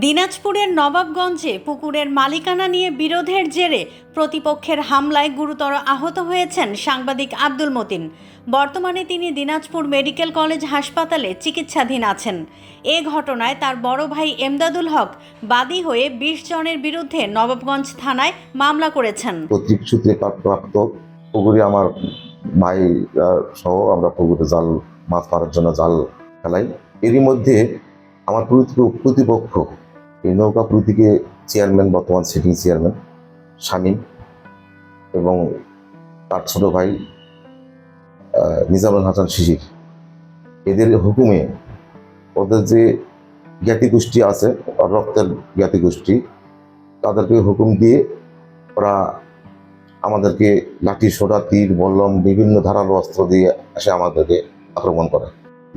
দিনাজপুরের নবাবগঞ্জে পুকুরের মালিকানা নিয়ে বিরোধের জেরে প্রতিপক্ষের হামলায় গুরুতর আহত হয়েছেন সাংবাদিক আব্দুল মতিন। বর্তমানে তিনি দিনাজপুর মেডিকেল কলেজ হাসপাতালে চিকিৎসাধীন আছেন। এ ঘটনায় তার বড় ভাই এমদাদুল হক বাদী হয়ে বিশ জনের বিরুদ্ধে নবাবগঞ্জ থানায় মামলা করেছেন। আমার ভাই সহ আমরা পুকুরে জাল মাছ মারার জন্য জাল ফেলাই। এরই মধ্যে আমার প্রতি- প্রতিপক্ষ, এই নৌকা প্রতীকে চেয়ারম্যান, বর্তমান সিটিং চেয়ারম্যান শামীম এবং তার ছোট ভাই নিজামুল হাসান শিশির। এদের হুকুমে ওদের যে জ্ঞাতি গোষ্ঠী আছে, রক্তের জ্ঞাতি গোষ্ঠী তাদেরকে হুকুম দিয়ে ওরা আমাদেরকে লাঠি সোটা তীর, বল্লম বিভিন্ন ধারালো অস্ত্র দিয়ে এসে আমাদেরকে আক্রমণ করে।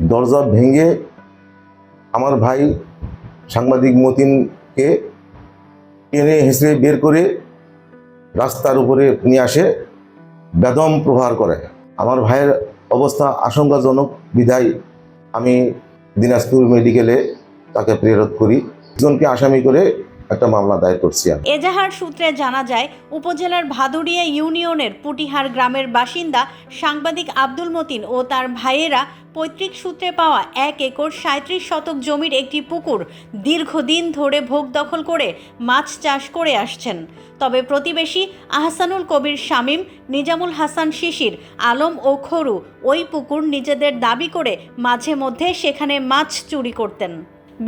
দরজা ভেঙে আমার ভাই সাংবাদিক মতিনকে টেনে হেসড়ে বের করে রাস্তার উপরে নিয়ে আসে, বেদম প্রহার করে। আমার ভাইয়ের অবস্থা আশঙ্কাজনক বিধায় আমি দিনাজপুর মেডিকেলে তাকে প্রেরণ করি। একজনকে আসামি করে একটা মামলা দায়ের করছি এজাহার সূত্রে জানা যায়, উপজেলার ভাদুরিয়া ইউনিয়নের পুটিহার গ্রামের বাসিন্দা সাংবাদিক আব্দুল মতিন ও তার ভাইয়েরা পৈতৃক সূত্রে পাওয়া এক একর সাঁত্রিশ শতক জমির একটি পুকুর দীর্ঘদিন ধরে ভোগ দখল করে মাছ চাষ করে আসছেন। তবে প্রতিবেশী আহসানুল কবির শামীম, নিজামুল হাসান শিশির, আলম ও খরু ওই পুকুর নিজেদের দাবি করে মাঝে মধ্যে সেখানে মাছ চুরি করতেন।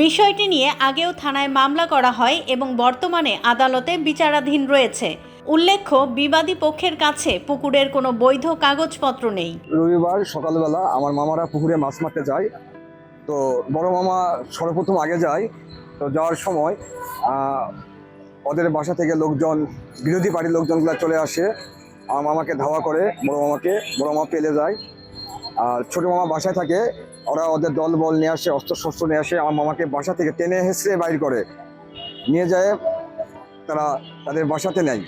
বিষয়টি নিয়ে আগেও থানায় মামলা করা হয় এবং বর্তমানে আদালতে বিচারাধীন রয়েছে। উল্লেখ্য, বিবাদী পক্ষের কাছে পুকুরের কোনো বৈধ কাগজপত্র নেই। রবিবার সকালবেলা আমার মামারা পুকুরে মাছ মারতে যায়। তো বড় মামা সর্বপ্রথম আগে যায়, তো যাওয়ার সময় ওদের বাসা থেকে লোকজন, বিরোধী পার্টির লোকজনগুলো চলে আসে। আমার মামাকে ধাওয়া করে, বড় মামাকে, বড় মামা পেলে যায়। আর ছোটো মামা বাসায় থাকে ওরা ওদের দল বল নিয়ে আসে অস্ত্র শস্ত্র নিয়ে আসে, আমার মামাকে বাসা থেকে টেনে হেসড়ে বাইর করে। নিয়ে যায়, তারা তাদের বাসাতে নেয়।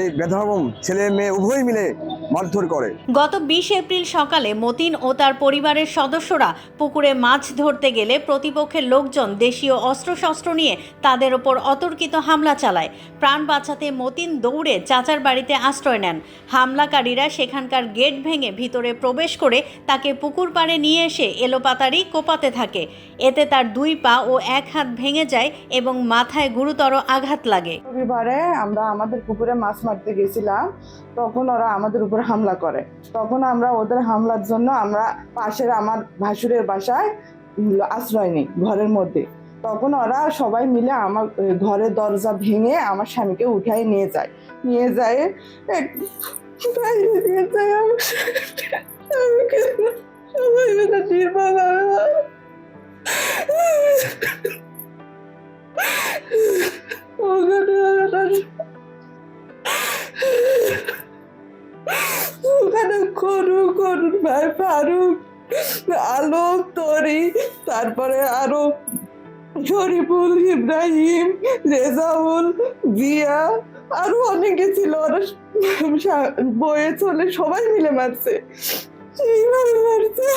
এই বেধাবম ছেলে মেয়ে উভয় মিলে মারধর করে। গত বিশ এপ্রিল সকালে মতিন ও তার পরিবারের সদস্যরা পুকুরে মাছ ধরতে গেলে প্রতিপক্ষের লোকজন দেশীয় অস্ত্রশস্ত্র নিয়ে তাদের ওপর অতর্কিত হামলা চালায়। প্রাণ বাঁচাতে মতিন দৌড়ে চাচার বাড়িতে আশ্রয় নেন। হামলাকারীরা সেখানকার গেট ভেঙে ভিতরে প্রবেশ করে তাকে পুকুর পাড়ে নিয়ে এসে এলোপাতাড়ি কোপাতে থাকে। এতে তার দুই পা ও এক হাত ভেঙে যায় এবং মাথায় গুরুতর আঘাত লাগে। রবিবারে আমরা আমাদের পুকুরে মাছ মারতে গেছিলাম। তখন ওরা আমাদের উপর হামলা করে। তখন আমরা ওদের হামলার জন্য আমরা পাশের আমার ভাসুরের বাসায় আশ্রয় নিই ঘরের মধ্যে। তখন ওরা সবাই মিলে আমার ঘরের দরজা ভেঙে আমার স্বামীকে উঠাই নিয়ে যায়। নিয়ে যায়, এক- বাইরে করু করুন ভাই ফারুক আলোক তরি, তারপরে আরও শরীফুল, ইব্রাহিম, রেজাউল, জিয়া, আরও অনেকে ছিল। ওরা বয়ে চলে সবাই মিলে মারছে। মারছে?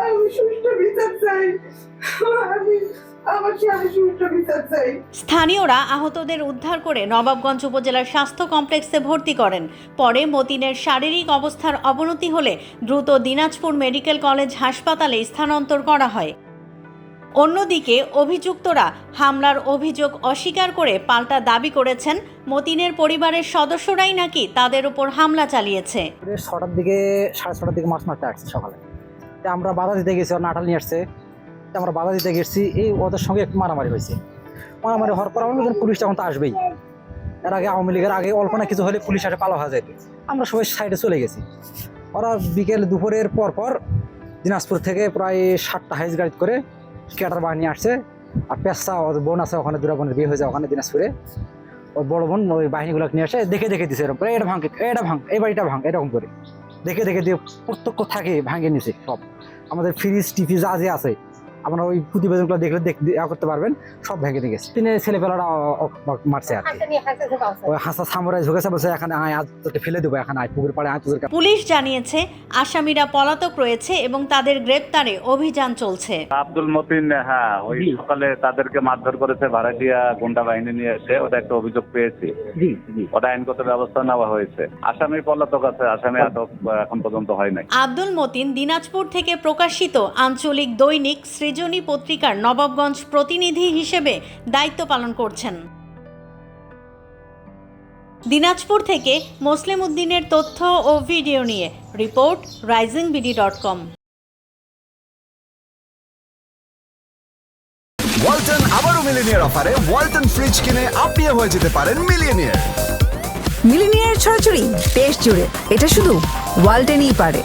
আমি সুষ্ঠু বিচার চাই। স্থানীয়রা আহতদের উদ্ধার করে নবাবগঞ্জ উপজেলার স্বাস্থ্য কমপ্লেক্সে ভর্তি করেন। পরে মতিনের শারীরিক অবস্থার অবনতি হলে দ্রুত দিনাজপুর মেডিকেল কলেজ হাসপাতালে স্থানান্তর করা হয়। অন্যদিকে অভিযুক্তরা হামলার অভিযোগ অস্বীকার করে পাল্টা দাবি করেছেন। মতিনের পরিবারের সদস্যরাই নাকি তাদের উপর হামলা চালিয়েছে। ছটার দিকে সাড়ে ছটার দিকে মাছ মারতে আসছে সকালে। আমরা বাধা দিতে গেছি নাটাল নিয়ে আসছে। আমরা বাধা দিতে গেছি। এই ওদের সঙ্গে একটু মারামারি হয়েছে। মারামারি হওয়ার পর আমরা পুলিশ তখন তো আসবেই। এর আগে আওয়ামী লীগের আগে অল্প না কিছু হলে পুলিশ আসে পালা হয়ে যায়। আমরা সবাই সাইডে চলে গেছি। ওরা বিকেল দুপুরের পর পর দিনাজপুর থেকে প্রায় ষাটটা হাইস গাড়ি করে ক্যাটার বাহিনী আসছে। আর পেশা, ওর বোন আছে ওখানে দুরা বোনের বিয়ে হয়ে যায় ওখানে দিনাজপুরে। ওর বড় বোন ওই বাহিনীগুলোকে নিয়ে আসে। দেখে দেখে দিছে এরকম এটা ভাঙ এটা ভাঙ, এই বাড়িটা ভাঙ, এরকম করে। দেখে দেখে দিয়ে প্রত্যক্ষ থাকে ভাঙে নিছে সব। আমাদের ফ্রিজ টিফি যা যে আছে আপনারা ওই প্রতিবেদনগুলো দেখলে করতে পারবেন সব ভেঙে দিয়ে গেছে। তিনি ছেলেপেলারা মারছে আর কি। ওই হাসা সামরাই ঝুঁকেছে বলছে এখানে আয় আজ তোকে ফেলে দেবো এখানে আয় পুকুর পাড়ে আয় তোদের পুলিশ জানিয়েছে আসামিরা পলাতক রয়েছে এবং তাদের গ্রেপ্তারে অভিযান চলছে। আব্দুল মতিন হ্যাঁ ওই সকালে তাদেরকে মারধর করেছে ভাড়াটিয়া গুন্ডা বাহিনী নিয়ে এসে ওটা একটা অভিযোগ পেয়েছি। জি জি। ওটা আইনগত ব্যবস্থা নেওয়া হয়েছে। আসামি পলাতক আছে আসামি আটক এখন পর্যন্ত হয় নাই। আব্দুল মতিন দিনাজপুর থেকে প্রকাশিত আঞ্চলিক দৈনিক সৃজনী পত্রিকার নবাবগঞ্জ প্রতিনিধি হিসেবে দায়িত্ব পালন করছেন। দিনাজপুর থেকে মুসলিম উদ্দিনের তথ্য ও ভিডিও নিয়ে report rising BD dot com. Walton আবারও মিলিনিয়ার অফারে ওয়ালটন ফ্রিজ কিনে আপনিও হয়ে যেতে পারেন মিলিয়নিয়ার মিলিনিয়ার ছড়াছড়ি দেশ জুড়ে। এটা শুধু ওয়ালটেনই পারে।